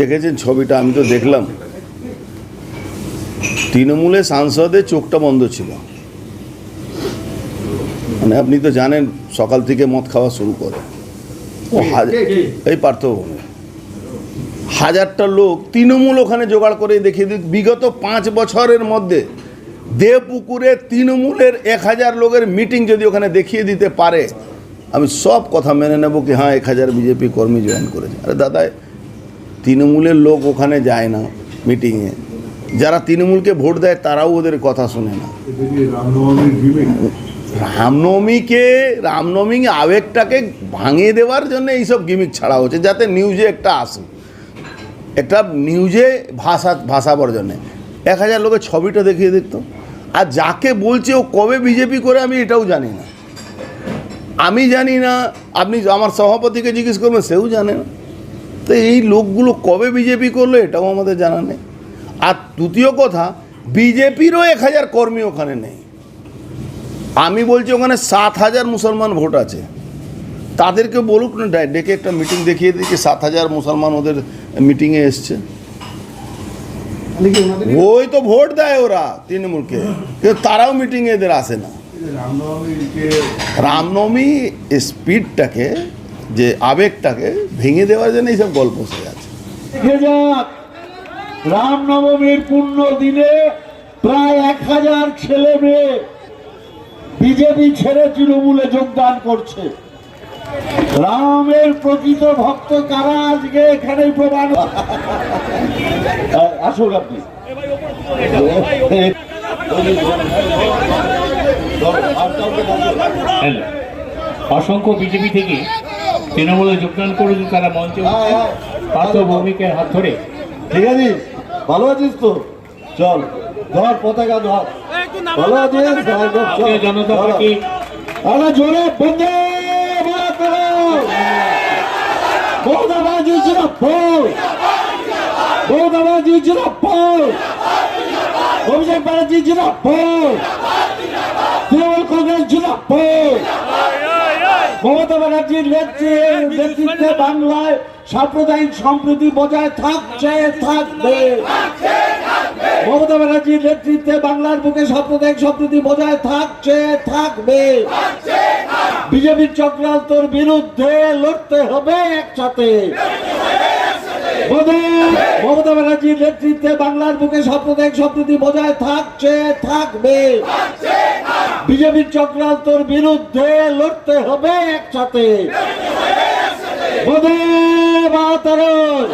দেখেছেন ছবিটা আমি তো দেখলাম। তৃণমূলের সাংসদের চোখটা বন্ধ ছিল। মানে আপনি তো জানেন সকাল থেকে মদ খাওয়া শুরু করে। ও এই পার্থভূমি। হাজারটা লোক তৃণমূল ওখানে জোগাড় করে দেখিয়ে দিক বিগত পাঁচ বছরের মধ্যে দেবপুকুরে তৃণমূলের এক হাজার লোকের মিটিং যদি ওখানে দেখিয়ে দিতে পারে আমি সব কথা মেনে নেব কি হ্যাঁ এক হাজার বিজেপি কর্মী জয়েন করেছে। আরে দাদা তৃণমূলের লোক ওখানে যায় না মিটিংয়ে। যারা তৃণমূলকে ভোট দেয় তারাও ওদের কথা শোনে না। রামনবমীকে, রামনবমী আবেগটাকে ভাঙিয়ে দেওয়ার জন্য এইসব গিমিক ছাড়া হচ্ছে, যাতে নিউজে একটা আসে। একটা নিউজে ভাষা ভাষাবার জন্যে। এক হাজার লোকের ছবিটা দেখিয়ে দিত। আর যাকে বলছে ও কবে বিজেপি করে আমি এটাও জানি না। আমি জানি না, আপনি আমার সভাপতিকে জিজ্ঞেস করবেন, সেও জানে না। তো এই লোকগুলো কবে বিজেপি করল এটাও আমাদের জানা নেই। আর দ্বিতীয় কথা বিজেপিরও এক হাজার কর্মী ওখানে নেই। আমি বলছি ওখানে সাত হাজার মুসলমান ভোট আছে। তাদেরকে বলুক না ডেকে একটা মিটিং দেখিয়ে দিই যে সাত হাজার মুসলমান ওদের মিটিংয়ে এসছে। ওই তো ভোট দেয় ওরা তৃণমূলকে। কিন্তু তারাও মিটিংয়ে এদের আসে না। রামনবমী স্পিডটাকে যে আবেগটাকে ভেঙে দেওয়ার জন্য এইসব গল্প সে আছে। রামনবমীর পূর্ণ দিনে প্রায় এক হাজার ছেলে মেয়ে বিজেপি ছেড়ে তৃণমূলে যোগদান করছে। রামের প্রকৃত ভক্ত কারা আজকে এখানে প্রমাণ আসুন আপনি। অসংখ্য বিজেপি থেকে তৃণমূলে যোগদান করেছে তারা মঞ্চে উঠছে। পার্থ ভৌমিকের হাত ধরে। ঠিক আছে। ভালো আছিস তো? চল ধর পতাকা ধর। ভালো আছিস। ভারতীয় জনতা। পার্টি। আরে জোরে গৌদাবাজি অভিষেক ব্যানার্জি জিরাপুর তৃণমূল কংগ্রেস জিরাপুর মমতা ব্যানার্জির নেতৃত্বে নেতৃত্বে বাংলায় সাম্প্রদায়িক সম্প্রীতি বজায় থাকছে থাকবে। মমতা ব্যানার্জির নেতৃত্বে বাংলার বুকে সাম্প্রদায়িক সম্প্রীতি বজায় থাকছে থাকবে। বিজেপির চক্রান্তর বিরুদ্ধে লড়তে হবে একসাথে। মমতা ব্যানার্জির নেতৃত্বে বাংলার বুকে সাম্প্রদায়িক সম্প্রীতি বজায় থাকছে থাকবে। বিজেপির চক্রান্তর বিরুদ্ধে লড়তে হবে একসাথে। মাতারণ